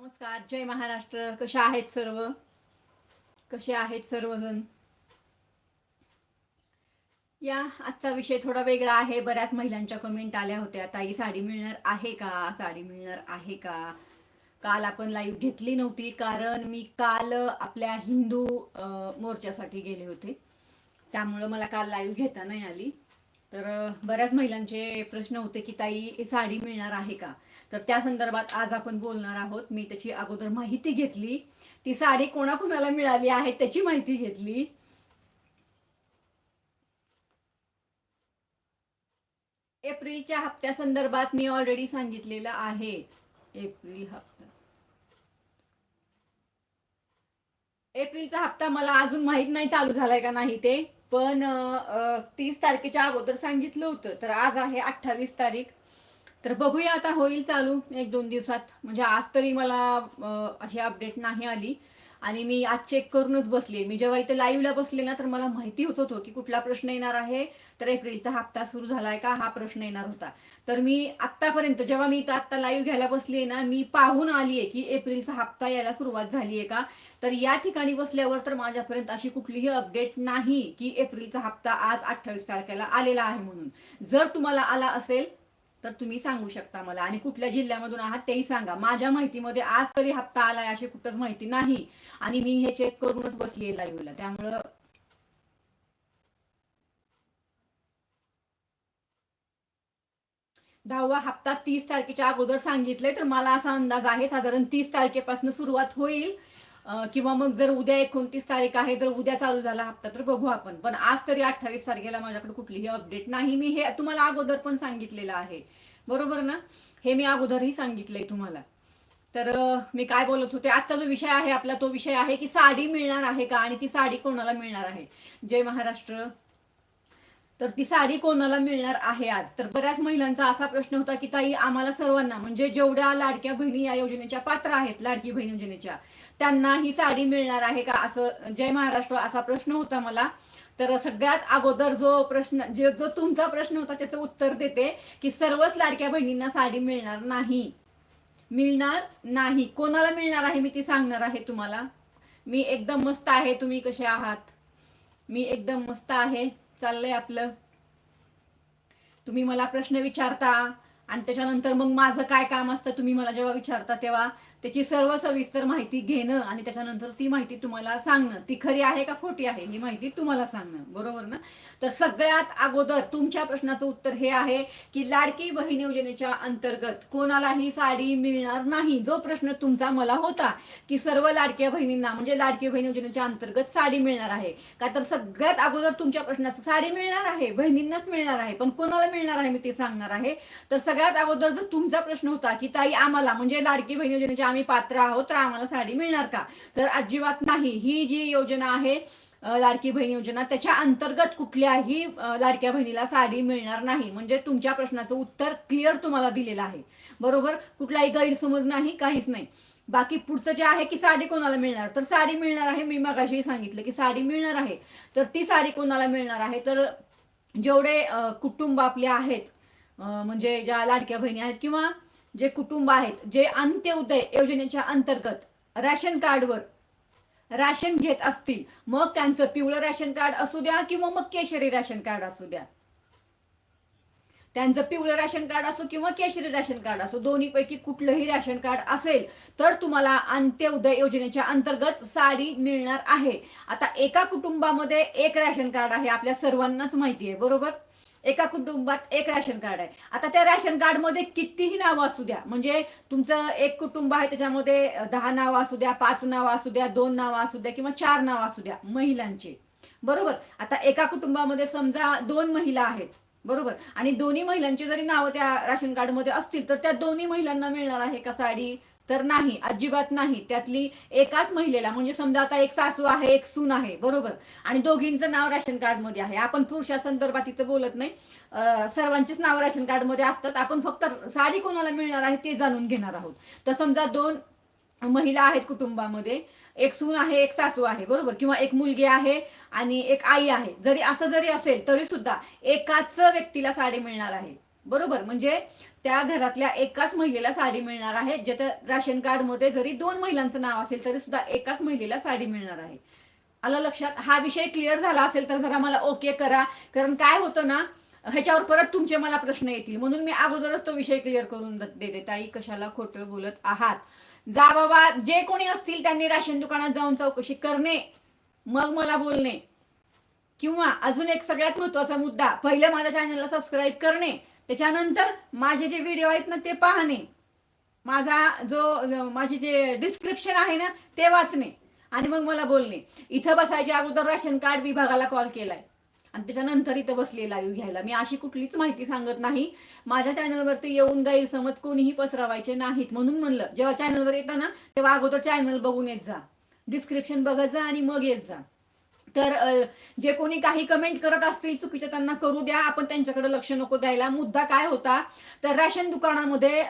नमस्कार जय महाराष्ट्र. कशा आहेत सर्व? कसे आहेत सर्वजण? या आजचा विषय थोडा वेगळा आहे. बऱ्याच महिलांच्या कमेंट आल्या होत्या. ताई साडी मिळणार आहे का? साडी मिळणार आहे का? काल आपण लाईव्ह घेतली नव्हती कारण मी काल आपल्या हिंदू मोर्चासाठी गेले होते. त्यामुळं मला काल लाईव्ह घेता नाही आली. तर बऱ्याच महिलांचे प्रश्न होते की ताई साडी मिळणार आहे का? तर त्या संदर्भात आज आपण बोलणार आहोत. मी त्याची अगोदर माहिती घेतली. ती साडी कोणाकोणाला मिळाली आहे त्याची माहिती घेतली. एप्रिलच्या हप्त्या संदर्भात मी ऑलरेडी सांगितलेलं आहे. एप्रिल हप्ता. एप्रिलचा हप्ता मला अजून माहीत नाही चालू झालाय का नाही ते. पण तीस तारखेच्या अगोदर सांगितलं होतं. तर आज आहे अठ्ठावीस तारीख. तर बघूया आता होईल चालू एक दोन दिवसात. म्हणजे आज तरी मला अशी अपडेट नाही आली. आणि मी आज चेक करूनच बसले. मी जेव्हा इथे लाईव्हला बसले ना तर मला माहिती होत होतं की कुठला प्रश्न येणार आहे. तर एप्रिलचा हप्ता सुरू झालाय का? हा प्रश्न येणार होता. तर मी आतापर्यंत जेव्हा मी इथं आत्ता लाईव्ह घ्यायला बसले ना मी पाहून आली आहे की एप्रिलचा हप्ता यायला सुरुवात झाली आहे का? तर या ठिकाणी बसल्यावर तर माझ्यापर्यंत अशी कुठलीही अपडेट नाही की एप्रिलचा हप्ता आज अठ्ठावीस तारखेला आलेला आहे म्हणून. जर तुम्हाला आला असेल तर तुम्ही सांगू शकता मला. आणि कुठल्या जिल्ह्यामधून आहात तेही सांगा. माझ्या माहितीमध्ये आज तरी हप्ता आलाय अशी कुठंच माहिती नाही. आणि मी हे चेक करूनच बसली लाईव्हला त्यामुळं दहावा हप्ता तीस तारखेच्या अगोदर सांगितले तर मला असा अंदाज आहे साधारण तीस तारखेपासून सुरुवात होईल. किंवा मग जर उद्या एकोणतीस तारीख आहे जर उद्या चालू झाला हप्ता तर बघू आपण. पण आज तरी अठ्ठावीस तारखेला माझ्याकडे कुठलीही अपडेट नाही. मी हे तुम्हाला अगोदर पण सांगितलेलं आहे. बरोबर ना? हे मी अगोदरही सांगितलंय तुम्हाला. तर मी काय बोलत होते? आजचा जो विषय आहे आपला तो विषय आहे की साडी मिळणार आहे का? आणि ती साडी कोणाला मिळणार आहे? जय महाराष्ट्र. तर ती साडी कोणाला मिळणार आहे आज? तर बऱ्याच महिलांचा असा प्रश्न होता की ताई आम्हाला सर्वांना म्हणजे जेवढ्या लाडक्या बहिणी या योजनेच्या पात्र आहेत लाडकी बहीण योजनेच्या त्यांना ही साडी मिळणार आहे का? असं जय महाराष्ट्र असा प्रश्न होता मला. तर सगळ्यात अगोदर जो प्रश्न जे जो तुमचा प्रश्न होता त्याचं उत्तर देते की सर्वच लाडक्या बहिणींना साडी मिळणार नाही. मिळणार नाही. कोणाला मिळणार आहे मी ती सांगणार आहे तुम्हाला. मी एकदम मस्त आहे तुम्ही कसे आहात? मी एकदम मस्त आहे. चाललंय आपलं. तुम्ही मला प्रश्न विचारता आणि त्याच्यानंतर मग माझं काय काम असतं तुम्ही मला जेव्हा विचारता तेव्हा त्याची सर्व सविस्तर माहिती घेणं आणि त्याच्यानंतर ती माहिती तुम्हाला सांगणं. ती खरी आहे का खोटी आहे ही माहिती तुम्हाला सांगणं. बरोबर ना? तर सगळ्यात अगोदर तुमच्या प्रश्नाचं उत्तर हे आहे की लाडकी बहीण योजनेच्या अंतर्गत कोणालाही साडी मिळणार नाही. जो प्रश्न तुमचा मला होता की सर्व लाडक्या बहिणींना म्हणजे लाडकी बहीण योजनेच्या अंतर्गत साडी मिळणार आहे. का तर सगळ्यात अगोदर तुमच्या प्रश्नाचं साडी मिळणार आहे बहिणींनाच मिळणार आहे पण कोणाला मिळणार आहे मी ते सांगणार आहे? तर सगळ्यात अगोदर जर तुमचा प्रश्न होता की ताई आम्हाला म्हणजे लाडकी बहीण योजनेच्या आम्ही पात्र आहोत तर आम्हाला साडी मिळणार का? तर अजिबात नाही. ही जी योजना आहे लाडकी बहीण योजना त्याच्या अंतर्गत कुठल्याही लाडक्या बहिणीला साडी मिळणार नाही. म्हणजे तुमच्या प्रश्नाचं उत्तर क्लिअर तुम्हाला दिलेलं आहे. बरोबर? कुठलाही गैरसमज नाही काहीच नाही. बाकी पुढचं जे आहे की साडी कोणाला मिळणार? तर साडी मिळणार आहे. मी मगाशी सांगितलं की साडी मिळणार आहे. तर ती साडी कोणाला मिळणार आहे? तर जेवढे कुटुंब आपले आहेत म्हणजे ज्या लाडक्या बहिणी आहेत किंवा जे कुटुंब आहेत जे अंत्योदय योजनेच्या अंतर्गत राशन कार्डवर राशन घेत असतील मग त्यांचं पिवळं राशन कार्ड असू द्या किंवा मग केशरी राशन कार्ड असू द्या. त्यांचं पिवळं राशन कार्ड असो किंवा केशरी राशन कार्ड असो दोन्हीपैकी कुठलंही राशन कार्ड असेल तर तुम्हाला अंत्योदय योजनेच्या अंतर्गत साडी मिळणार आहे. आता एका कुटुंबामध्ये एक राशन कार्ड आहे आपल्या सर्वांनाच माहिती आहे बरोबर? एका कुटुंबात एक राशन कार्ड आहे. आता त्या राशन कार्डमध्ये कितीही नावं असू द्या म्हणजे तुमचं एक कुटुंब आहे त्याच्यामध्ये दहा नावं असू द्या पाच नावं असू द्या दोन नावं असू द्या किंवा चार नावं असू द्या महिलांची. बरोबर? आता एका कुटुंबामध्ये समजा दोन महिला आहेत बरोबर? आणि दोन्ही महिलांची जरी नावं त्या राशन कार्डमध्ये असतील तर त्या दोन्ही महिलांना मिळणार आहे का साडी? तर नाही अजिबात नाही. त्यातली एकाच महिलेला म्हणजे समजा आता एक सासू आहे एक सून आहे बरोबर? आणि दोघींचं नाव राशन कार्डमध्ये आहे. आपण पुरुषा संदर्भात इथं बोलत नाही. सर्वांचेच सर्वांचीच नाव राशन कार्डमध्ये असतात. आपण फक्त साडी कोणाला मिळणार आहे ते जाणून घेणार आहोत. तर समजा दोन महिला आहेत कुटुंबामध्ये एक सून आहे एक सासू आहे बरोबर? किंवा एक मुलगी आहे आणि एक आई आहे. जरी असं जरी असेल तरी सुद्धा एकाच व्यक्तीला साडी मिळणार आहे. बरोबर? म्हणजे त्या घरातल्या एकाच महिलेला साडी मिळणार आहे ज्याच्या राशन कार्डमध्ये जरी दोन महिलांचं नाव असेल तरी सुद्धा एकाच महिलेला साडी मिळणार आहे. आलं लक्षात? हा विषय क्लिअर झाला असेल तर जरा मला ओके करा. कारण काय होतं ना ह्याच्यावर परत तुमचे मला प्रश्न येतील. म्हणून मी अगोदरच तो विषय क्लिअर करून देते. ताई कशाला खोटं बोलत आहात? जा बाबा जे कोणी असतील त्यांनी राशन दुकानात जाऊन चौकशी करणे मग मला बोलणे. किंवा अजून एक सगळ्यात महत्त्वाचा मुद्दा पहिले माझ्या चॅनलला सबस्क्राईब करणे. त्याच्यानंतर माझे जे व्हिडिओ आहेत ना ते पाहणे. माझा जो माझे जे डिस्क्रिप्शन आहे ना ते वाचणे. आणि मग मला बोलणे. इथं बसायच्या अगोदर राशन कार्ड विभागाला कॉल केलाय. आणि त्याच्यानंतर इथं बसले लाईव्ह घ्यायला. मी अशी कुठलीच माहिती सांगत नाही. माझ्या चॅनलवरती येऊन गैरसमज कोणीही पसरवायचे नाहीत म्हणून म्हणलं. जेव्हा चॅनलवर येतं ना तेव्हा अगोदर चॅनल बघून येत जा. डिस्क्रिप्शन बघत जा आणि मग येत जा. तर जे कोणी काही कमेंट करत असतील चुकीचं त्यांना करू द्या. आपण त्यांच्याकडे लक्ष नको द्यायला. मुद्दा काय होता? तर राशन दुकानामध्ये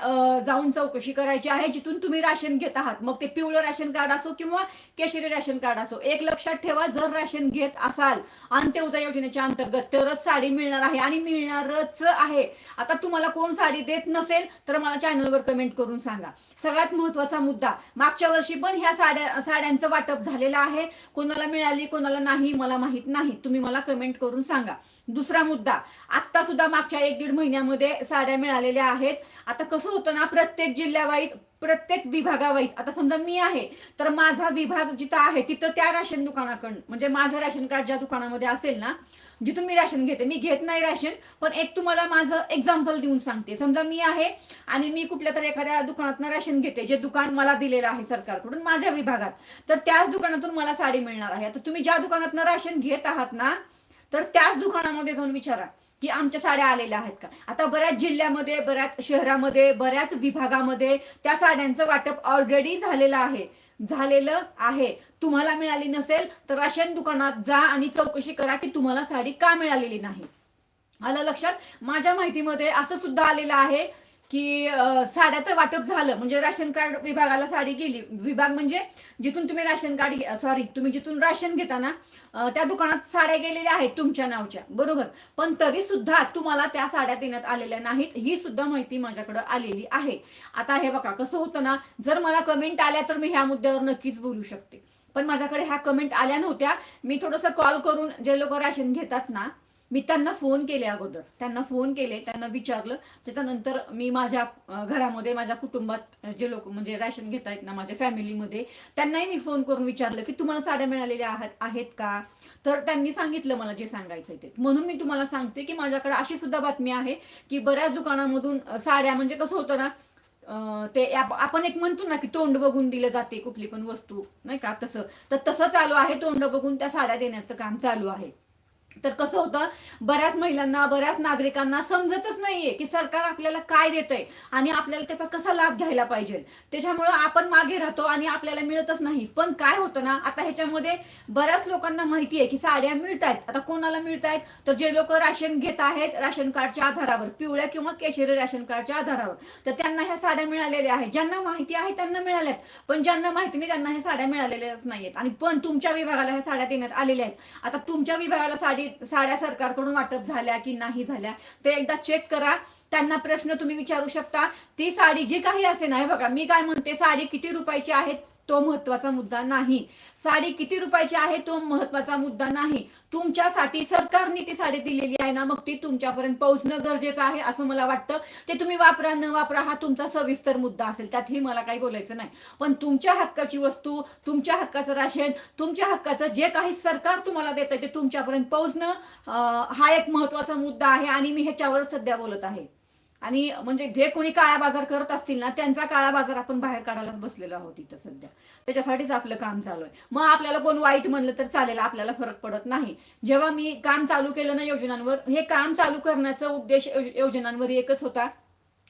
जाऊन चौकशी करायची आहे. जिथून तुम्ही राशन घेत आहात. मग ते पिवळं राशन कार्ड असो किंवा केशरी राशन कार्ड असो. एक लक्षात ठेवा जर राशन घेत असाल अंत्योदय योजनेच्या अंतर्गत तरच साडी मिळणार आहे आणि मिळणारच आहे. आता तुम्हाला कोण साडी देत नसेल तर मला चॅनलवर कमेंट करून सांगा. सगळ्यात महत्त्वाचा मुद्दा मागच्या वर्षी पण ह्या साड्या साड्यांचं वाटप झालेलं आहे. कोणाला मिळाली कोणाला नाही मला माहीत नाही. तुम्ही मला कमेंट करून सांगा. दुसरा मुद्दा. आता सुद्धा मागच्या एक दीड महिन्यामध्ये साड्या मिळालेल्या आहेत. आता कसं होतं ना प्रत्येक जिल्ह्यावाईज प्रत्येक विभागावाईज आता समजा मी आहे तर माझा विभाग जिथं आहे तिथं त्या राशन दुकानाकडून म्हणजे माझं राशन कार्ड ज्या दुकानामध्ये असेल ना जिथून मी राशन घेते. मी घेत नाही राशन पण एक तुम्हाला माझं एक्झाम्पल देऊन सांगते. समजा मी आहे आणि मी कुठल्या तरी एखाद्या दुकानातनं राशन घेते जे दुकान मला दिलेलं आहे सरकारकडून माझ्या विभागात. तर त्याच दुकानातून मला साडी मिळणार आहे. आता तुम्ही ज्या दुकानातनं राशन घेत आहात ना तर त्याच दुकानामध्ये जाऊन विचारा. की आमच्या साड्या आलेल्या आहेत का? आता बऱ्याच जिल्ह्यामध्ये बऱ्याच शहरामध्ये बऱ्याच विभागामध्ये त्या साड्यांचं वाटप ऑलरेडी झालेलं आहे. झालेलं आहे. तुम्हाला मिळाली नसेल तर राशन दुकानात जा आणि चौकशी करा की तुम्हाला साडी का मिळालेली नाही. आलं लक्षात? माझ्या माहितीमध्ये असं सुद्धा आलेलं आहे की साड्या तर वाटप झालं. म्हणजे राशन कार्ड विभागाला साडी गेली. विभाग म्हणजे जिथून तुम्ही राशन कार्ड सॉरी तुम्ही जिथून राशन घेता ना त्या दुकानात साड्या गेलेल्या आहेत तुमच्या नावच्या. बरोबर? पण तरी सुद्धा तुम्हाला त्या साड्या देण्यात आलेल्या नाहीत. ही सुद्धा माहिती माझ्याकडे आलेली आहे. आता हे बघा कसं होतं ना जर मला कमेंट आल्या तर मी ह्या मुद्द्यावर नक्कीच बोलू शकते. पण माझ्याकडे ह्या कमेंट आल्या नव्हत्या. मी थोडस कॉल करून जे लोक राशन घेतात ना मी त्यांना फोन केले अगोदर. त्यांना फोन केले त्यांना विचारलं. त्याच्यानंतर मी माझ्या घरामध्ये माझ्या कुटुंबात जे लोक म्हणजे राशन घेत आहेत ना माझ्या फॅमिलीमध्ये त्यांनाही मी फोन करून विचारलं की तुम्हाला साड्या मिळालेल्या आहेत आहेत का? तर त्यांनी सांगितलं मला जे सांगायचं ते. म्हणून मी तुम्हाला सांगते की माझ्याकडे अशी सुद्धा बातमी आहे की बऱ्याच दुकानामधून साड्या म्हणजे कसं होतं ना ते आपण एक म्हणतो ना की तोंड बघून दिलं जाते कुठली पण वस्तू नाही का? तसं. तर तसं चालू आहे तोंड बघून त्या साड्या देण्याचं काम चालू आहे. तर कसं होतं बऱ्याच महिलांना बऱ्याच नागरिकांना समजतच नाहीये की सरकार आपल्याला काय देतंय आणि आपल्याला त्याचा कसा लाभ घ्यायला पाहिजे. त्याच्यामुळे आपण मागे राहतो आणि आपल्याला मिळतच नाही. पण काय होतं ना आता ह्याच्यामध्ये बऱ्याच लोकांना माहिती आहे की साड्या मिळत आहेत आता कोणाला मिळत आहेत तर जे लोक राशन घेत आहेत राशन कार्डच्या आधारावर पिवळ्या किंवा केशरी राशन कार्डच्या आधारावर तर त्यांना ह्या साड्या मिळालेल्या आहेत. ज्यांना माहिती आहे त्यांना मिळाल्यात. पण ज्यांना माहिती नाही त्यांना ह्या साड्या मिळालेल्याच नाहीयेत. आणि पण तुमच्या विभागाला ह्या साड्या देण्यात आलेल्या आहेत. आता तुमच्या विभागाला साडी साड्या सरकारकडून वाटप झाल्या की नाही झाल्या ते एकदा चेक करा. त्यांना प्रश्न तुम्ही विचारू शकता. ती साडी जी काही असे नाही बघा मी काय म्हणते साडी किती रुपयाची आहे? तो महत्त्वाचा मुद्दा नाही. साडी किती रुपयाची आहे तो महत्त्वाचा मुद्दा नाही. तुमच्यासाठी सरकारने ती साडी दिलेली आहे ना मग ती तुमच्यापर्यंत पोहोचणं गरजेचं आहे असं मला वाटतं. ते तुम्ही वापरा न वापरा हा तुमचा सविस्तर मुद्दा असेल. त्यातही मला काही बोलायचं नाही. पण तुमच्या हक्काची वस्तू तुमच्या हक्काचं राशन तुमच्या हक्काचं जे काही सरकार तुम्हाला देतं ते तुमच्यापर्यंत पोहोचणं हा एक महत्त्वाचा मुद्दा आहे आणि मी ह्याच्यावर सध्या बोलत आहे. आणि म्हणजे जे कोणी काळा बाजार करत असतील ना त्यांचा काळा बाजार आपण बाहेर काढायलाच बसलेलो आहोत इथं सध्या. त्याच्यासाठीच आपलं काम चालू आहे. मग आपल्याला कोण वाईट म्हणलं तर चालेल आपल्याला फरक पडत नाही. जेव्हा मी काम चालू केलं ना योजनांवर हे काम चालू करण्याचा उद्देश योजनांवर एकच होता.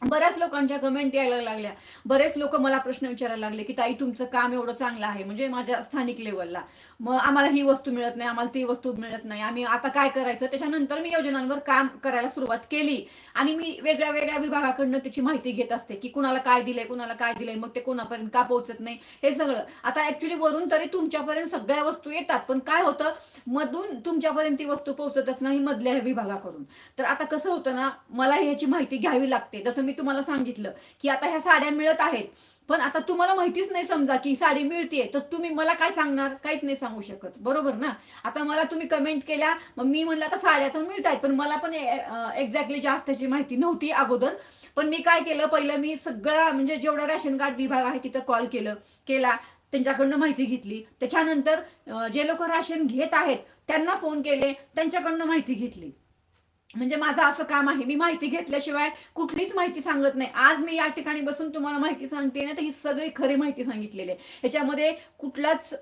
बऱ्याच लोकांच्या कमेंट यायला लागल्या. बरेच लोक मला प्रश्न विचारायला लागले की ताई तुमचं काम एवढं चांगलं आहे म्हणजे माझ्या स्थानिक लेवलला मग आम्हाला ही वस्तू मिळत नाही आम्हाला ती वस्तू मिळत नाही. आम्ही आता काय करायचं? त्याच्यानंतर मी योजनांवर काम करायला सुरुवात केली. आणि मी वेगळ्या वेगळ्या विभागाकडनं त्याची माहिती घेत असते की कुणाला काय दिलंय कुणाला काय दिलंय मग ते कोणापर्यंत का पोहोचत नाही हे सगळं. आता ऍक्च्युली वरून तरी तुमच्यापर्यंत सगळ्या वस्तू येतात पण काय होतं मधून तुमच्यापर्यंत ती वस्तू पोहोचतच नाही मधल्या विभागाकडून. तर आता कसं होतं ना मला ह्याची माहिती घ्यावी लागते. जसं मी तुम्हाला सांगितलं की आता ह्या साड्या मिळत आहेत. पण आता तुम्हाला माहितीच नाही समजा की साडी मिळते तर तुम्ही मला काय सांगणार? काहीच नाही सांगू शकत. बरोबर ना? आता मला तुम्ही कमेंट केल्या. मग मी म्हणलं आता साड्या तर मिळत आहेत पण मला पण एक्झॅक्टली जास्तची माहिती नव्हती अगोदर. पण मी काय केलं? पहिलं मी सगळं म्हणजे जेवढं राशन कार्ड विभाग आहे तिथं कॉल केलं केला. त्यांच्याकडनं माहिती घेतली. त्याच्यानंतर जे लोक राशन घेत आहेत त्यांना फोन केले. त्यांच्याकडनं माहिती घेतली. म्हणजे माझं असं काम आहे. मी माहिती घेतल्याशिवाय कुठलीच माहिती सांगत नाही. आज मी या ठिकाणी बसून तुम्हाला माहिती सांगते ना तर ही सगळी खरी माहिती सांगितलेली आहे. ह्याच्यामध्ये कुठलाच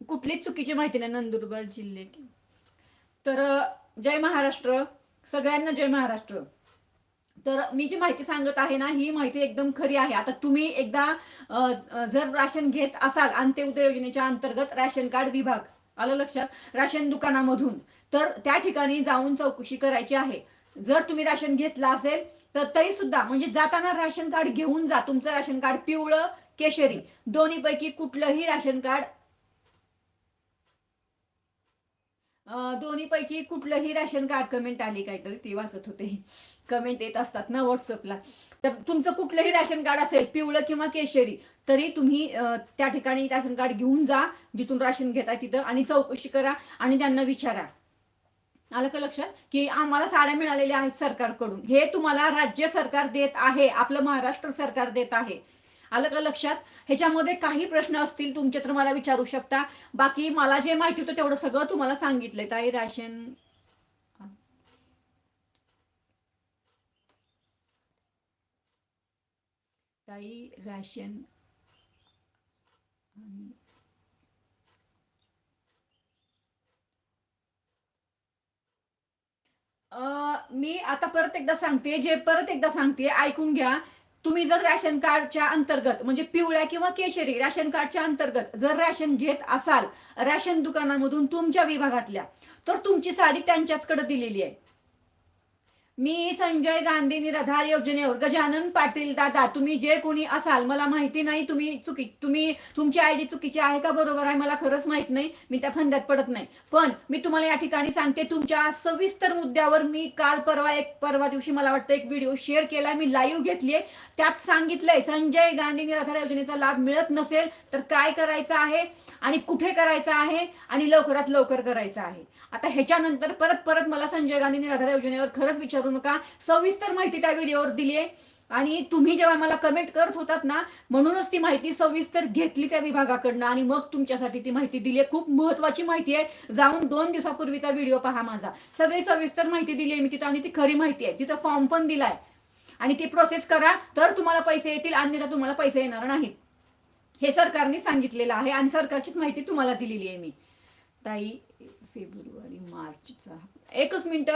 कुठलीच चुकीची माहिती नाही. नंदुरबार जिल्हे तर जय महाराष्ट्र. सगळ्यांना जय महाराष्ट्र. तर मी जी माहिती सांगत आहे ना ही माहिती एकदम खरी आहे. आता तुम्ही एकदा जर राशन घेत असाल अंत्योदय योजनेच्या अंतर्गत राशन कार्ड विभाग आलं लक्षात? राशन दुकानामधून. तर त्या ठिकाणी जाऊन चौकशी करायची आहे. जर तुम्ही राशन घेतलं असेल तर तरी सुद्धा म्हणजे जाताना राशन कार्ड घेऊन जा. तुमचं राशन कार्ड पिवळं केशरी. दोन्ही पैकी कुठलंही राशन कार्ड दोन्ही पैकी कुठलंही राशन कार्ड कमेंट आली काहीतरी ती वाचत होते. कमेंट येत असतात ना व्हॉट्सअपला तर तुमचं कुठलंही राशन कार्ड असेल पिवळं किंवा केशरी तरी तुम्ही त्या ठिकाणी राशन कार्ड घेऊन जा जिथून राशन घेताय तिथं आणि चौकशी करा आणि त्यांना विचारा. आलं का लक्षात? की आम्हाला साड्या मिळालेल्या आहेत सरकारकडून. हे तुम्हाला राज्य सरकार देत आहे आपलं महाराष्ट्र सरकार देत आहे. आलं का लक्षात? ह्याच्यामध्ये काही प्रश्न असतील तुमचे तर मला विचारू शकता. बाकी मला जे माहिती होतं तेवढं सगळं तुम्हाला सांगितलंय. ताई राशन? ताई राशन अं, मी आता परत एकदा सांगते. जे परत एकदा सांगते ऐकून घ्या. तुम्ही जर राशन कार्डच्या अंतर्गत म्हणजे पिवळ्या किंवा केशरी राशन कार्डच्या अंतर्गत जर राशन घेत असाल राशन दुकानामधून तुमच्या विभागातल्या तर तुमची साडी त्यांच्याचकडे दिलेली आहे. मी संजय गांधी निराधार योजनेवर गजानन पाटील दादा तुम्ही जे कोणी असाल मला माहिती नाही तुम्ही चुकी तुम्ही तुमची आयडी चुकीची आहे का बरोबर आहे मला खरंच माहीत नाही मी त्या फंद्यात पडत नाही. पण मी तुम्हाला या ठिकाणी सांगते तुमच्या सविस्तर मुद्द्यावर मी काल परवा एक परवा दिवशी मला वाटतं एक व्हिडिओ शेअर केला मी लाईव्ह घेतलीये. त्यात सांगितलंय संजय गांधी निराधार योजनेचा लाभ मिळत नसेल तर काय करायचं आहे आणि कुठे करायचं आहे आणि लवकरात लवकर करायचं आहे. आता ह्याच्यानंतर परत परत मला संजय गांधी निराधार योजनेवर खरंच विचार नका. सविस्तर माहिती त्या व्हिडिओवर दिली आहे. आणि तुम्ही जेव्हा मला कमेंट करत होतात ना म्हणूनच ती माहिती सविस्तर घेतली त्या विभागाकडनं. आणि मग तुमच्यासाठी ती माहिती दिली आहे. खूप महत्वाची माहिती आहे. जाऊन दोन दिवसापूर्वीचा व्हिडिओ पहा माझा. सगळी सविस्तर माहिती दिली आहे मी तिथं आणि ती खरी माहिती आहे. तिथं फॉर्म पण दिलाय. आणि ती प्रोसेस करा. तर तुम्हाला पैसे येतील अन्यथा तुम्हाला पैसे येणार नाहीत. हे सरकारने सांगितलेलं आहे आणि सरकारचीच माहिती तुम्हाला दिलेली आहे मी. ताई फेब्रुवारी मार्चचा. एकच मिनिट.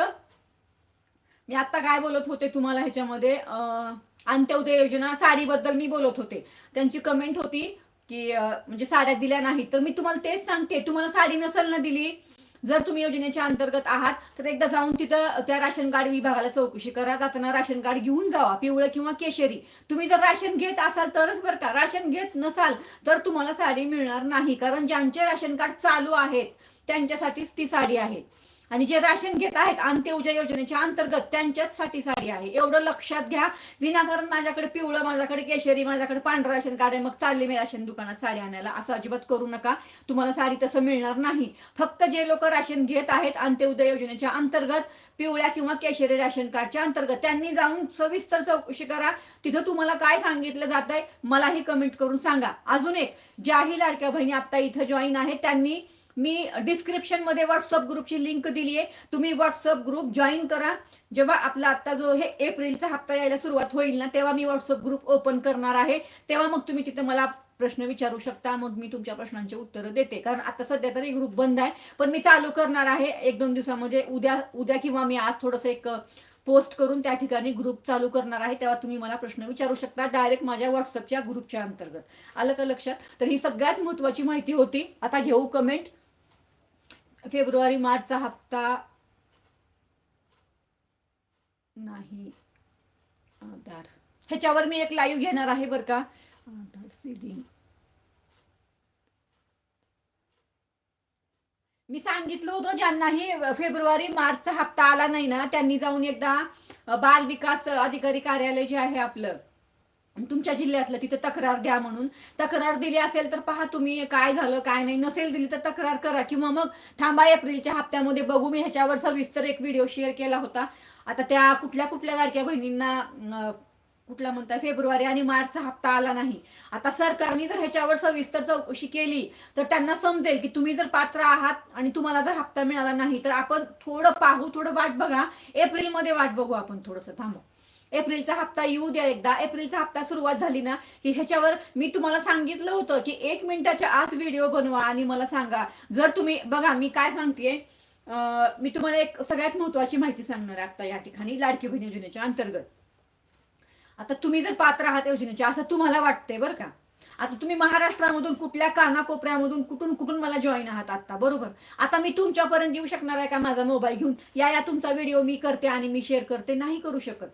मी आता काय बोलत होते तुम्हाला ह्याच्यामध्ये? अंत्योदय योजना साडीबद्दल मी बोलत होते. त्यांची कमेंट होती की म्हणजे साड्या दिल्या नाहीत. तर मी तुम्हाला तेच सांगते. तुम्हाला साडी नसेल ना दिली जर तुम्ही योजनेच्या अंतर्गत आहात तर एकदा जाऊन तिथं त्या राशन कार्ड विभागाला चौकशी करा. जाताना राशन कार्ड घेऊन जावा पिवळं किंवा केशरी. तुम्ही जर राशन घेत असाल तरच बरं का. राशन घेत नसाल तर तुम्हाला साडी मिळणार नाही. कारण ज्यांचे राशन कार्ड चालू आहेत त्यांच्यासाठीच ती साडी आहे. आणि जे राशन घेत आहेत अंत्योदय योजनेच्या अंतर्गत त्यांच्याच साठी साडी आहे. एवढं लक्षात घ्या. विनाकारण माझ्याकडे पिवळं माझ्याकडे केशरी माझ्याकडे पांढरं राशन कार्ड आहे. मग चालले मी राशन दुकानात साडी आणायला. असं अजिबात करू नका. तुम्हाला साडी तसं मिळणार नाही. फक्त जे लोक राशन घेत आहेत अंत्योदय योजनेच्या अंतर्गत पिवळ्या किंवा केशरी राशन कार्डच्या अंतर्गत त्यांनी जाऊन सविस्तर चौकशी करा. तिथं तुम्हाला काय सांगितलं जात आहे मलाही कमेंट करून सांगा. अजून एक ज्याही लाडक्या बहिणी आता इथं जॉईन आहेत त्यांनी मी डिस्क्रिप्शनमध्ये व्हॉट्सअप ग्रुपची लिंक दिली आहे. तुम्ही व्हॉट्सअप ग्रुप जॉईन करा. जेव्हा आपला आता जो हे एप्रिलचा हप्ता यायला सुरुवात होईल ना तेव्हा मी व्हॉट्सअप ग्रुप ओपन करणार आहे. तेव्हा मग तुम्ही तिथे मला प्रश्न विचारू शकता. मग मी तुमच्या प्रश्नांची उत्तरं देते. कारण आता सध्या तरी ग्रुप बंद आहे. पण मी चालू करणार आहे. एक दोन दिवसामध्ये म्हणजे उद्या उद्या किंवा मी आज थोडंसं एक पोस्ट करून त्या ठिकाणी ग्रुप चालू करणार आहे. तेव्हा तुम्ही मला प्रश्न विचारू शकता. डायरेक्ट माझ्या व्हॉट्सअपच्या ग्रुपच्या अंतर्गत. आलं का लक्षात? तर ही सगळ्यात महत्वाची माहिती होती. आता घेऊ कमेंट फेब्रुवारी मार्चचा हप्ता नाही. आधार. ह्याच्यावर मी एक लाईव्ह घेणार आहे बरं का. आधार सीडिंग मी सांगितलं होतं ज्यांनाही फेब्रुवारी मार्चचा हप्ता आला नाही ना त्यांनी जाऊन एकदा बाल विकास अधिकारी कार्यालय जे आहे आपलं तुमच्या जिल्ह्यातलं तिथं तक्रार द्या म्हणून. तक्रार दिली असेल तर पहा तुम्ही काय झालं काय नाही. नसेल दिली तर तक्रार करा. किंवा मग थांबा एप्रिलच्या हप्त्यामध्ये बघू. मी ह्याच्यावर सविस्तर एक व्हिडिओ शेअर केला होता. आता त्या कुठल्या कुठल्या लाडक्या बहिणींना कुठला म्हणताय फेब्रुवारी आणि मार्चचा हप्ता आला नाही. आता सरकारने जर ह्याच्यावर सविस्तर चौकशी केली तर त्यांना समजेल की तुम्ही जर पात्र आहात आणि तुम्हाला जर हप्ता मिळाला नाही तर आपण थोडं पाहू थोडं वाट बघा. एप्रिलमध्ये वाट बघू आपण थोडंसं. थांबू. एप्रिलचा हप्ता येऊ द्या एकदा. एप्रिलचा हप्ता सुरुवात झाली ना की ह्याच्यावर मी तुम्हाला सांगितलं होतं की एक मिनिटाच्या आत व्हिडिओ बनवा आणि मला सांगा. जर तुम्ही बघा मी काय सांगते मी तुम्हाला एक सगळ्यात महत्वाची माहिती सांगणार आहे आता या ठिकाणी लाडकी बहीण योजनेच्या अंतर्गत. आता तुम्ही जर पात्र आहात योजनेच्या असं तुम्हाला वाटतंय बरं का? आता तुम्ही महाराष्ट्रामधून कुठल्या कानाकोपऱ्यामधून कुठून कुठून मला जॉईन आहात आता बरोबर? आता मी तुमच्यापर्यंत येऊ शकणार आहे का माझा मोबाईल घेऊन? या या तुमचा व्हिडिओ मी करते आणि मी शेअर करते नाही करू शकत.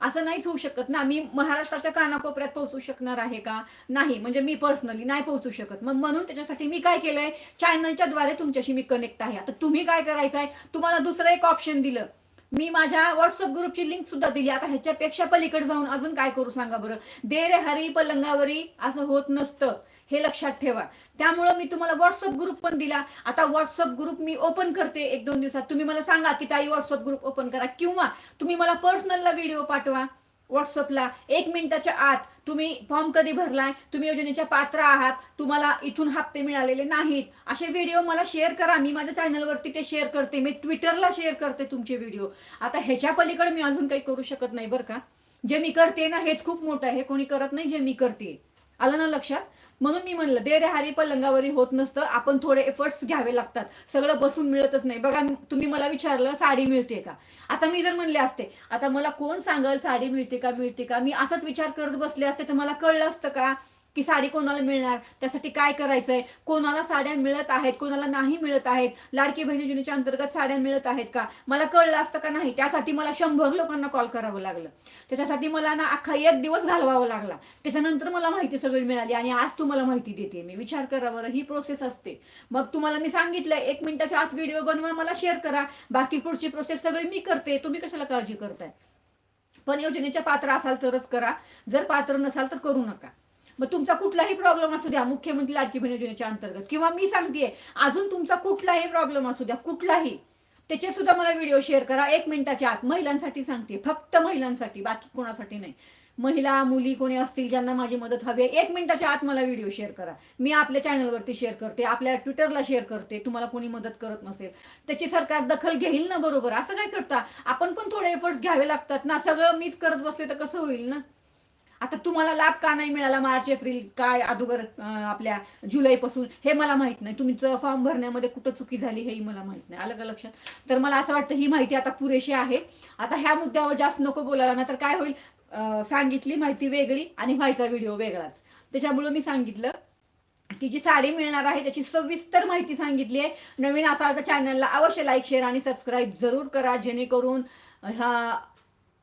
असं नाहीच होऊ शकत ना. मी महाराष्ट्राच्या कानाकोपऱ्यात पोहोचू शकणार आहे का? नाही. म्हणजे मी पर्सनली नाही पोहोचू शकत. मग म्हणून त्याच्यासाठी मी काय केलंय? चॅनलच्या द्वारे तुमच्याशी मी कनेक्ट आहे. आता तुम्ही काय करायचं आहे तुम्हाला दुसरं एक ऑप्शन दिलं. मी माझ्या व्हॉट्सअप ग्रुपची लिंक सुद्धा दिली. आता ह्याच्यापेक्षा पलीकडे जाऊन अजून काय करू सांगा बरं? दे रे हरी पलंगावरी असं होत नसतं. हे लक्षात ठेवा. त्यामुळं मी तुम्हाला व्हॉट्सअप ग्रुप पण दिला. आता व्हॉट्सअप ग्रुप मी ओपन करते एक दोन दिवसात. तुम्ही मला सांगा की ताई व्हॉट्सअप ग्रुप ओपन करा. किंवा तुम्ही मला पर्सनलला व्हिडिओ पाठवा. व्हॉट्सअपला एक मिनिटाच्या आत तुम्ही फॉर्म कधी भरलाय तुम्ही योजनेच्या पात्र आहात तुम्हाला इथून हप्ते मिळालेले नाहीत असे व्हिडिओ मला शेअर करा. मी माझ्या चॅनलवरती ते शेअर करते मी ट्विटरला शेअर करते तुमचे व्हिडिओ आता ह्याच्या पलीकडे मी अजून काही करू शकत नाही बरं का. जे मी करते ना हेच खूप मोठं आहे. हे कोणी करत नाही जे मी करते. आलं ना लक्षात? म्हणून मी म्हणलं दे रे हारी लंगावरी होत नसतं. आपण थोडे एफर्ट्स घ्यावे लागतात. सगळं बसून मिळतच नाही. बघा तुम्ही मला विचारलं साडी मिळते का? आता मी जर म्हणले असते आता मला कोण सांगल साडी मिळते का मिळते का? मी असाच विचार करत बसले असते तर मला कळलं असतं का? की साडी कोणाला मिळणार? त्यासाठी काय करायचंय? कोणाला साड्या मिळत आहेत? कोणाला नाही मिळत आहेत? लाडकी बहिणी योजनेच्या अंतर्गत साड्या मिळत आहेत का? मला कळलं असतं का नाही? त्यासाठी मला शंभर लोकांना कॉल करावं लागलं. त्याच्यासाठी मला ना अख्खा एक दिवस घालवावा लागला. त्याच्यानंतर मला माहिती सगळी मिळाली आणि आज तुम्हाला माहिती देते. मी विचार करा बरं ही प्रोसेस असते. मग तुम्हाला मी सांगितलं एक मिनिटाच्या आत व्हिडिओ बनवा मला शेअर करा. बाकी पुढची प्रोसेस सगळी मी करते. तुम्ही कशाला काळजी करताय? पण योजनेच्या पात्र असाल तरच करा. जर पात्र नसाल तर करू नका. मग तुमचा कुठलाही प्रॉब्लेम असू द्या मुख्यमंत्री लाडकी बहीण योजनेच्या अंतर्गत. किंवा मी सांगते अजून तुमचा कुठलाही प्रॉब्लेम असू द्या कुठलाही त्याचे सुद्धा मला व्हिडिओ शेअर करा. एक मिनिटाच्या आत महिलांसाठी सांगते फक्त महिलांसाठी बाकी कोणासाठी नाही. महिला मुली कोणी असतील ज्यांना माझी मदत हवी आहे एक मिनिटाच्या आत मला व्हिडिओ शेअर करा. मी आपल्या चॅनलवरती शेअर करते आपल्या ट्विटरला शेअर करते तुम्हाला कोणी मदत करत नसेल त्याची सरकार दखल घेईल ना बरोबर? असं काय करता? आपण पण थोडे एफर्ट्स घ्यावे लागतात ना सगळं मीच करत बसले तर कसं होईल ना? आता तुम्हाला लाभ का नाही मिळाला मार्च एप्रिल काय अगोदर आपल्या जुलैपासून हे मला माहीत नाही. तुमचं फॉर्म भरण्यामध्ये कुठं चुकी झाली हेही मला माहीत नाही. आलं का लक्षात? तर मला असं वाटतं ही माहिती आता पुरेशी आहे. आता ह्या मुद्द्यावर जास्त नको बोलायला ना तर काय होईल? सांगितली माहिती वेगळी आणि व्हायचा व्हिडिओ वेगळाच. त्याच्यामुळे मी सांगितलं ती जी साडी मिळणार आहे त्याची सविस्तर माहिती सांगितली आहे. नवीन असाल तर चॅनलला अवश्य लाईक शेअर आणि सबस्क्राईब जरूर करा जेणेकरून ह्या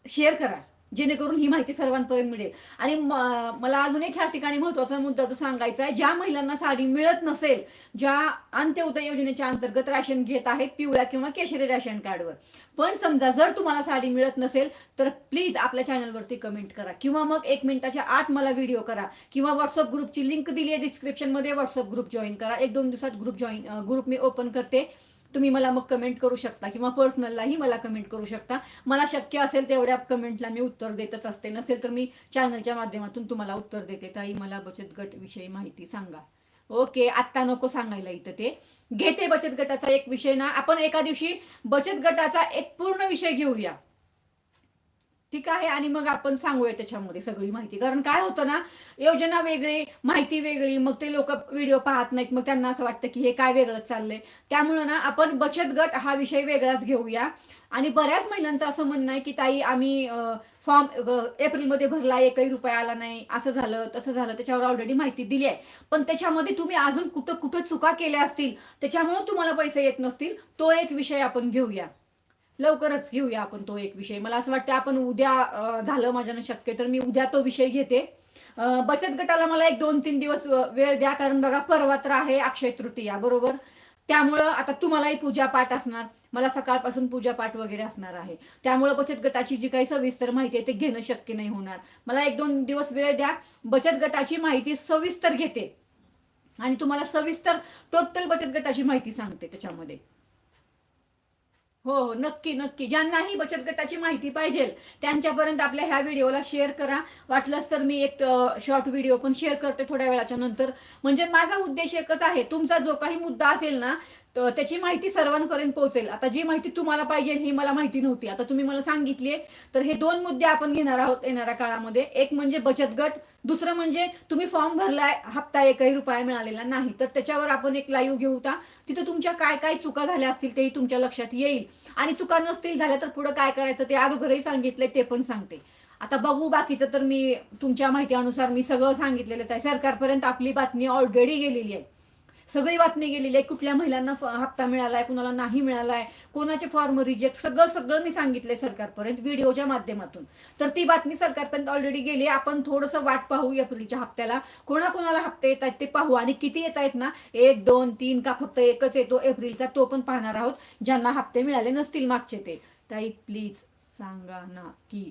शेअर करा. जेणेकरून ही माहिती सर्वांपर्यंत मिळेल. आणि मला अजून एक ह्या ठिकाणी महत्त्वाचा मुद्दा तो सांगायचा आहे ज्या महिलांना साडी मिळत नसेल ज्या अंत्योदय योजनेच्या अंतर्गत राशन घेत आहेत पिवळ्या किंवा केशरी राशन कार्डवर. पण समजा जर तुम्हाला साडी मिळत नसेल तर प्लीज आपल्या चॅनलवरती कमेंट करा. किंवा मग एक मिनिटाच्या आत मला व्हिडिओ करा. किंवा व्हॉट्सअप ग्रुपची लिंक दिली आहे डिस्क्रिप्शनमध्ये व्हॉट्सअप ग्रुप जॉईन करा. एक दोन दिवसात ग्रुप जॉईन ग्रुप मी ओपन करते. तुम्ही मला मग कमेंट करू शकता किंवा पर्सनललाही मला कमेंट करू शकता. मला शक्य असेल तेवढ्या कमेंटला मी उत्तर देतच असते. नसेल तर मी चॅनलच्या माध्यमातून तुम्हाला उत्तर देते. ताई मला बचत गट विषयी माहिती सांगा. ओके आत्ता नको सांगायला इथं ते. घेते बचत गटाचा एक विषय ना. आपण एका दिवशी बचत गटाचा एक पूर्ण विषय घेऊया. ठीक आहे आणि मग आपण सांगूया त्याच्यामध्ये सगळी माहिती. कारण काय होतं ना योजना वेगळी माहिती वेगळी मग ते लोक व्हिडिओ पाहत नाहीत मग त्यांना असं वाटतं की हे काय वेगळंच चाललंय. त्यामुळं ना आपण बचत गट हा विषय वेगळाच घेऊया. आणि बऱ्याच महिलांचं असं म्हणणं आहे की ताई आम्ही फॉर्म एप्रिलमध्ये भरला एकही रुपया आला नाही. असं झालं तसं झालं. त्याच्यावर ऑलरेडी माहिती दिली आहे. पण त्याच्यामध्ये तुम्ही अजून कुठं कुठं चुका केल्या असतील त्याच्यामुळे तुम्हाला पैसे येत नसतील तो एक विषय आपण घेऊया. लवकरच घेऊया आपण तो एक विषय. मला असं वाटतं आपण उद्या झालं माझ्यानं शक्य तर मी उद्या तो विषय घेते. बचत गटाला मला एक दोन तीन दिवस वेळ द्या कारण बघा परवा तर आहे अक्षय तृतीया बरोबर? त्यामुळं आता तुम्हालाही पूजा पाठ असणार. मला सकाळपासून पूजा पाठ वगैरे असणार आहे. त्यामुळं बचत गटाची जी काही सविस्तर माहिती आहे ते घेणं शक्य नाही होणार. मला एक दोन दिवस वेळ द्या. बचत गटाची माहिती सविस्तर घेते. आणि तुम्हाला सविस्तर टोटल बचत गटाची माहिती सांगते त्याच्यामध्ये. हो हो नक्की नक्की. ज्यांनाही बचत गटाची माहिती पाहिजे त्यांच्यापर्यंत आपल्या ह्या व्हिडिओला शेअर करा. वाटलंच तर मी एक शॉर्ट व्हिडिओ पण शेअर करते थोड्या वेळाच्या नंतर. म्हणजे माझा उद्देश एकच आहे तुमचा जो काही मुद्दा असेल ना त्याची माहिती सर्वांपर्यंत पोहोचेल. आता जी माहिती तुम्हाला पाहिजे ही मला माहिती नव्हती. आता तुम्ही मला सांगितली तर हे दोन मुद्दे आपण घेणार आहोत येणाऱ्या काळामध्ये. एक म्हणजे बचत गट दुसरं म्हणजे तुम्ही फॉर्म भरलाय हप्ता एकही रुपया मिळालेला नाही. तर त्याच्यावर आपण एक लाईव्ह घेऊ का? तिथं तुमच्या काय काय चुका झाल्या असतील तेही तुमच्या लक्षात येईल. आणि चुका नसतील झाल्या तर पुढे काय करायचं ते अगोदरही सांगितलंय ते पण सांगते. आता बघू बाकीचं तर मी तुमच्या माहिती अनुसार मी सगळं सांगितलेलंच आहे. सरकारपर्यंत आपली बातमी ऑलरेडी गेलेली आहे. सगळी बातमी गेलेली आहे कुठल्या महिलांना हप्ता मिळालाय कुणाला नाही मिळालाय कोणाचे फॉर्म रिजेक्ट सगळं सगळं मी सांगितलंय सरकारपर्यंत व्हिडिओच्या माध्यमातून. तर ती बातमी सरकारपर्यंत ऑलरेडी गेली आपण थोडंसं वाट पाहू एप्रिलच्या हप्त्याला. कोणाकोणाला हप्ते येत आहेत ते पाहू आणि किती येत आहेत ना एक दोन तीन का फक्त एकच येतो एप्रिलचा तो पण पाहणार आहोत ज्यांना हप्ते मिळाले नसतील मागचे ते. ताई प्लीज सांगा ना की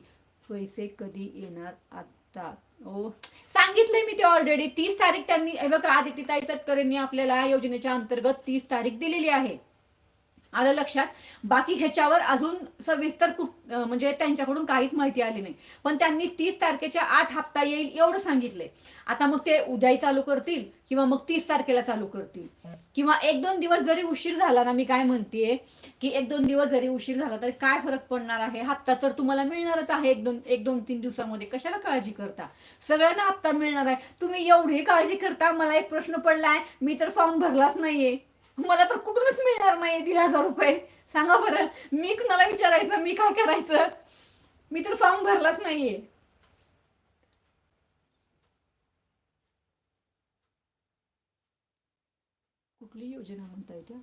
पैसे कधी येणार आता हो सांगितलंय मी ते ऑलरेडी तीस तारीख त्यांनी हे बघा आदित्यताई तटकरेंनी आपल्याला योजनेच्या अंतर्गत तीस तारीख दिलेली आहे. आलं लक्षात. बाकी ह्याच्यावर अजून सविस्तर कुठ म्हणजे त्यांच्याकडून काहीच माहिती आली नाही. पण त्यांनी तीस तारखेच्या आत हप्ता येईल एवढं सांगितलंय आता मग ते उद्याही चालू करतील किंवा मग तीस तारखेला चालू करतील. किंवा एक दोन दिवस जरी उशीर झाला ना मी काय म्हणतेय की एक दोन दिवस जरी उशीर झाला तरी काय फरक पडणार आहे? हप्ता तर तुम्हाला मिळणारच आहे एक दोन एक दोन तीन दिवसामध्ये. कशाला काळजी करता? सगळ्यांना हप्ता मिळणार आहे. तुम्ही एवढी काळजी करता? मला एक प्रश्न पडलाय. मी तर फॉर्म भरलाच नाहीये. मला तर कुठूनच मिळणार नाही दीड हजार रुपये. सांगा बरं मी कुणाला विचारायचं? मी काय करायचं? मी तर फॉर्म भरलाच नाहीये. कुठली योजना म्हणता येते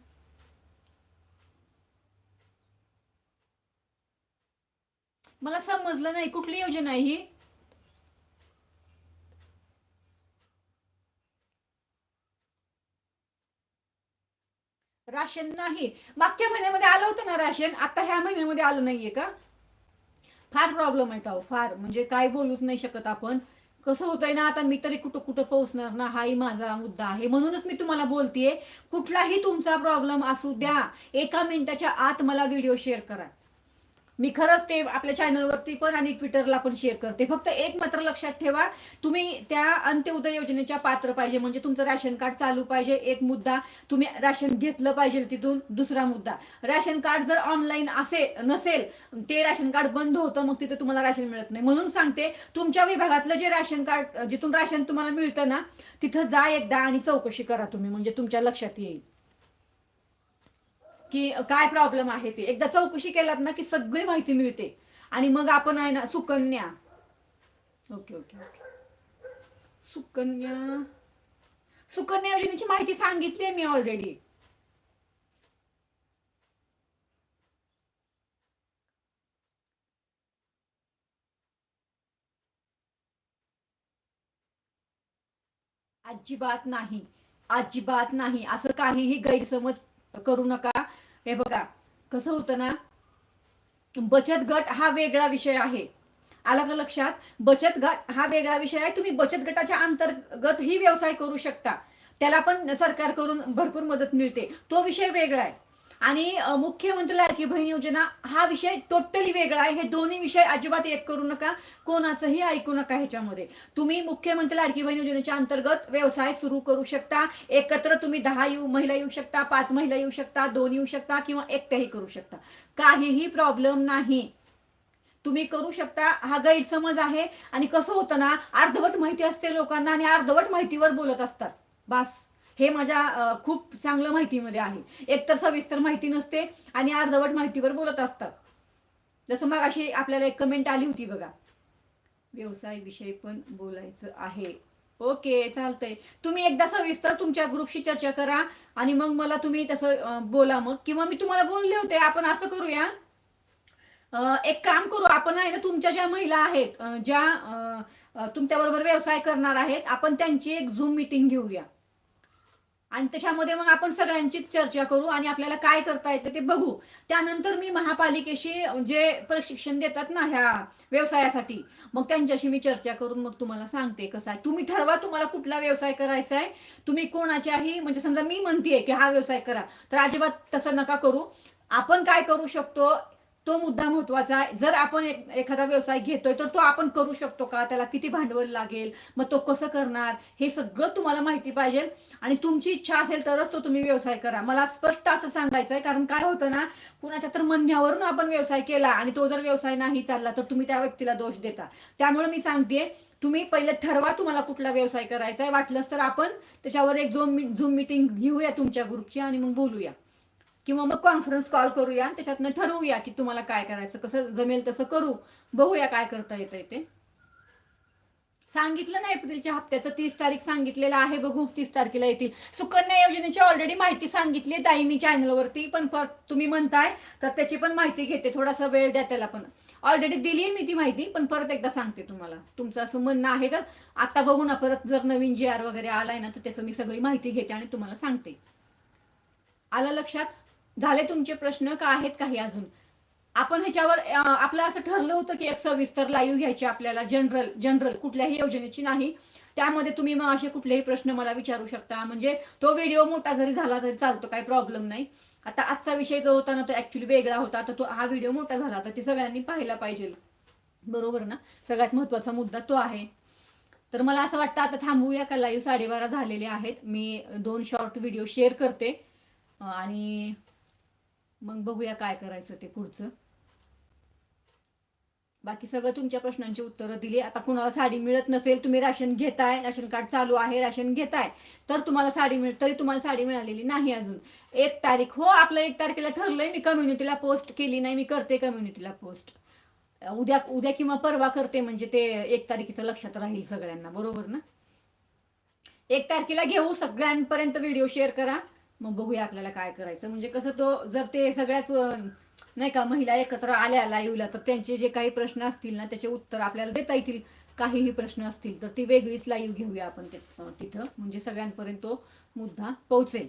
मला समजलं नाही कुठली योजना आहे ही. राशन नाही. मागच्या महिन्यामध्ये आलं होतं ना राशन आता ह्या महिन्यामध्ये आलं नाहीये का? फार प्रॉब्लेम आहे तो फार. म्हणजे काय बोलूच नाही शकत आपण. कसं होतंय ना आता मी तरी कुठं कुठं पोहोचणार ना हाही माझा मुद्दा आहे. म्हणूनच मी तुम्हाला बोलतेय कुठलाही तुमचा प्रॉब्लेम असू द्या एका मिनिटाच्या आत मला व्हिडिओ शेअर करा. मी खरंच ते आपल्या चॅनलवरती पण आणि ट्विटरला पण शेअर करते. फक्त एक मात्र लक्षात ठेवा तुम्ही त्या अंत्योदय योजनेच्या पात्र पाहिजे म्हणजे तुमचं राशन कार्ड चालू पाहिजे एक मुद्दा. तुम्ही राशन घेतलं पाहिजे तिथून दुसरा मुद्दा. राशन कार्ड जर ऑनलाईन असे नसेल ते राशन कार्ड बंद होतं मग तिथे तुम्हाला राशन मिळत नाही. म्हणून सांगते तुमच्या विभागातलं जे राशन कार्ड जिथून राशन तुम्हाला मिळतं ना तिथं जा एकदा आणि चौकशी करा तुम्ही म्हणजे तुमच्या लक्षात येईल. की काय प्रॉब्लेम आहे ते? एकदा चौकशी केलात ना की सगळी माहिती मिळते. आणि मग आपण आहे ना Sukanya. Okay okay okay Sukanya. Sukanya योजनेची माहिती सांगितली मी ऑलरेडी अजिबात नाही. अजिबात नाही. असं काहीही गैरसमज करू नका. हे बघा कसं होतं ना बचत गट हा वेगळा विषय आहे. आला का लक्षात? बचत गट हा वेगळा विषय आहे. तुम्ही बचत गटाच्या अंतर्गत ही व्यवसाय करू शकता. त्याला पण सरकारकडून भरपूर मदत मिळते. तो विषय वेगळा आहे. आणि मुख्यमंत्री लाडकी बहीण योजना हा विषय टोटली वेगळा आहे. हे दोन्ही विषय अजिबात एक करू नका. कोणाचंही ऐकू नका ह्याच्यामध्ये. तुम्ही मुख्यमंत्री लाडकी बहीण योजनेच्या अंतर्गत व्यवसाय सुरू करू शकता. एकत्र तुम्ही दहा येऊ महिला येऊ शकता पाच महिला येऊ शकता दोन येऊ शकता किंवा एकट्याही करू शकता. काहीही प्रॉब्लेम नाही. तुम्ही करू शकता. हा गैरसमज आहे. आणि कसं होतं ना अर्धवट माहिती असते लोकांना आणि अर्धवट माहितीवर बोलत असतात. बस. हे माझ्या खूप चांगलं माहितीमध्ये आहे. एकतर सविस्तर माहिती नसते आणि अर्धवट माहितीवर बोलत असतात. जसं मग अशी आपल्याला एक कमेंट आली होती बघा. व्यवसाय विषयी पण बोलायचं आहे. ओके चालतंय. तुम्ही एकदा सविस्तर तुमच्या ग्रुपशी चर्चा करा आणि मग मला तुम्ही तसं बोला मग. किंवा मी तुम्हाला बोलले होते आपण असं करूया. एक काम करू आपण आहे ना तुमच्या ज्या महिला आहेत ज्या तुमच्याबरोबर व्यवसाय करणार आहेत आपण त्यांची एक झूम मीटिंग घेऊया. आणि त्याच्यामध्ये मग आपण सगळ्यांची चर्चा करू आणि आपल्याला काय करता येतं ते बघू. त्यानंतर मी महापालिकेशी जे प्रशिक्षण देतात ना ह्या व्यवसायासाठी मग त्यांच्याशी मी चर्चा करून मग तुम्हाला सांगते कसं आहे. तुम्ही ठरवा तुम्हाला कुठला व्यवसाय करायचा आहे. तुम्ही कोणाच्याही म्हणजे समजा मी म्हणतेय की हा व्यवसाय करा तर अजिबात तसं नका करू. आपण काय करू शकतो? तो मुद्दा महत्त्वाचा आहे. जर आपण एखादा व्यवसाय घेतोय तर तो आपण करू शकतो का? त्याला किती भांडवल लागेल? मग तो कसं करणार? हे सगळं तुम्हाला माहिती पाहिजे. आणि तुमची इच्छा असेल तरच तो तुम्ही व्यवसाय करा. मला स्पष्ट असं सांगायचं आहे कारण काय होतं ना कुणाच्या तर म्हणण्यावरून आपण व्यवसाय केला आणि तो जर व्यवसाय नाही चालला तर तुम्ही त्या व्यक्तीला दोष देता. त्यामुळे मी सांगते तुम्ही पहिले ठरवा तुम्हाला कुठला व्यवसाय करायचा आहे वाटलंच तर आपण त्याच्यावर एक झूम झूम मिटिंग घेऊया तुमच्या ग्रुपची आणि मग बोलूया. किंवा मग कॉन्फरन्स कॉल करूया आणि त्याच्यातनं ठरवूया की तुम्हाला काय करायचं कसं जमेल तसं करू. बघूया काय करता येतंय ते. सांगितलं नाही एप्रिलच्या हप्त्याचं तीस तारीख सांगितलेलं आहे बघू तीस तारखेला येतील. सुकन्या योजनेची ऑलरेडी माहिती सांगितली आहे ताई मी चॅनलवरती पण परत तुम्ही म्हणताय तर त्याची पण माहिती घेते थोडासा वेळ द्या त्याला पण. ऑलरेडी दिली आहे मी ती माहिती पण परत एकदा सांगते तुम्हाला. तुमचं असं म्हणणं आहे तर आता बघू ना परत जर नवीन जी आर वगैरे आलाय ना तर त्याचं मी सगळी माहिती घेते आणि तुम्हाला सांगते. आलं लक्षात? झाले तुमचे प्रश्न का आहेत काही अजून? आपण ह्याच्यावर आपलं असं ठरलं होतं की एक सविस्तर लाईव्ह घ्यायची आपल्याला जनरल जनरल कुठल्याही योजनेची नाही. त्यामध्ये तुम्ही मग असे कुठलेही प्रश्न मला विचारू शकता. म्हणजे तो व्हिडिओ मोठा जरी झाला तरी चालतो काही प्रॉब्लेम नाही. आता आजचा विषय जो होता ना तो ऍक्च्युली वेगळा होता. तर तो हा व्हिडिओ मोठा झाला तर ते सगळ्यांनी पाहायला पाहिजे. बरोबर ना? सगळ्यात महत्त्वाचा मुद्दा तो आहे. तर मला असं वाटतं आता थांबूया का? लाईव्ह साडेबारा झालेले आहेत. मी दोन शॉर्ट व्हिडिओ शेअर करते. आणि मग बघूया काय करायचं ते पुढचं. बाकी सगळं तुमच्या प्रश्नांची उत्तरं दिली. आता कुणाला साडी मिळत नसेल तुम्ही राशन घेताय राशन कार्ड चालू आहे राशन घेताय तर तुम्हाला साडी मिळ तरी तुम्हाला साडी मिळालेली नाही अजून. एक तारीख हो आपलं एक तारखेला ठरलंय मी कम्युनिटीला पोस्ट केली नाही मी करते कम्युनिटीला पोस्ट उद्या उद्या किंवा परवा करते म्हणजे ते एक तारखेचं लक्षात राहील सगळ्यांना बरोबर ना? एक तारखेला घेऊ सगळ्यांपर्यंत व्हिडिओ शेअर करा. मग बघूया आपल्याला काय करायचं. म्हणजे कसं तो जर ते सगळ्याच नाही का महिला एकत्र आल्या लाईव्हला तर त्यांचे जे काही प्रश्न असतील ना त्याचे उत्तर आपल्याला देता येतील. काहीही प्रश्न असतील तर ती वेगळीच लाईव्ह घेऊया आपण तिथं. म्हणजे सगळ्यांपर्यंत तो मुद्दा पोहोचेल.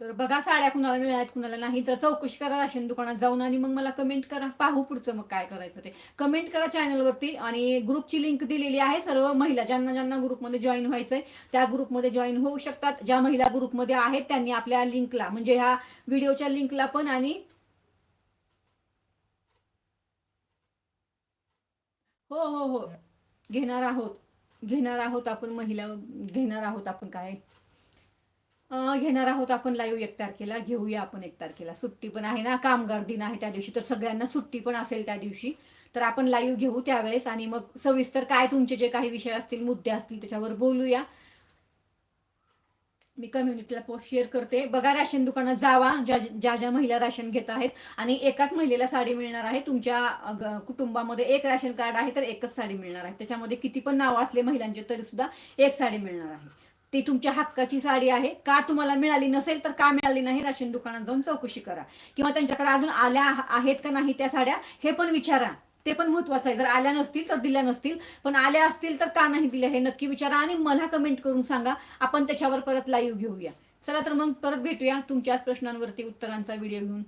तर बघा साड्या कुणाला मिळाल्यात कुणाला नाही. जर चौकशी करा राशन दुकानात जाऊन आणि मग मला कमेंट करा. पाहू पुढचं मग काय करायचं ते. कमेंट करा चॅनलवरती आणि ग्रुपची लिंक दिलेली आहे. सर्व महिला ज्यांना ज्यांना ग्रुपमध्ये जॉईन व्हायचंय त्या ग्रुपमध्ये जॉईन होऊ शकतात. ज्या महिला ग्रुपमध्ये आहेत त्यांनी आपल्या लिंकला म्हणजे ह्या व्हिडिओच्या लिंकला पण आणि हो हो हो. घेणार आहोत. घेणार आहोत आपण महिला घेणार आहोत आपण काय? घेणार आहोत आपण लाईव्ह एक तारखेला. घेऊया आपण एक तारखेला. सुट्टी पण आहे ना कामगार दिन आहे त्या दिवशी तर सगळ्यांना सुट्टी पण असेल त्या दिवशी. तर आपण लाईव्ह घेऊ त्यावेळेस आणि मग सविस्तर काय तुमचे जे काही विषय असतील मुद्दे असतील त्याच्यावर बोलूया. मी कम्युनिटीला पोस्ट शेअर करते. बघा राशन दुकानात जावा. ज्या ज्या ज्या महिला राशन घेत आहेत आणि एकाच महिलेला साडी मिळणार आहे. तुमच्या कुटुंबामध्ये एक राशन कार्ड आहे तर एकच साडी मिळणार आहे. त्याच्यामध्ये किती पण नावं असले महिलांचे तरी सुद्धा एक साडी मिळणार आहे. ती तुमच्या हक्काची साडी आहे. का तुम्हाला मिळाली नसेल तर का मिळाली नाही राशन दुकानात जाऊन चौकशी करा. किंवा त्यांच्याकडे अजून आल्या आहेत का नाही त्या साड्या हे पण विचारा. ते पण महत्वाचं आहे. जर आल्या नसतील तर दिल्या नसतील. पण आल्या असतील तर का नाही दिल्या हे नक्की विचारा आणि मला कमेंट करून सांगा. आपण त्याच्यावर परत लाईव्ह घेऊया. चला तर मग परत भेटूया तुमच्याच प्रश्नांवरती उत्तरांचा व्हिडिओ घेऊन.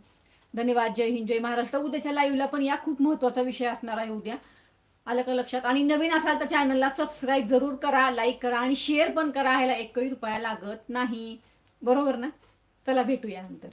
धन्यवाद. जय हिंद. जय महाराष्ट्र. उद्याच्या लाईव्हला पण या खूप महत्त्वाचा विषय असणार आहे उद्या. आलं का लक्षात? आणि नवीन असाल तर चॅनलला सबस्क्राईब जरूर करा लाईक करा आणि शेअर पण करा. ह्याला एकही रुपया लागत नाही. बरोबर ना? चला भेटूया नंतर.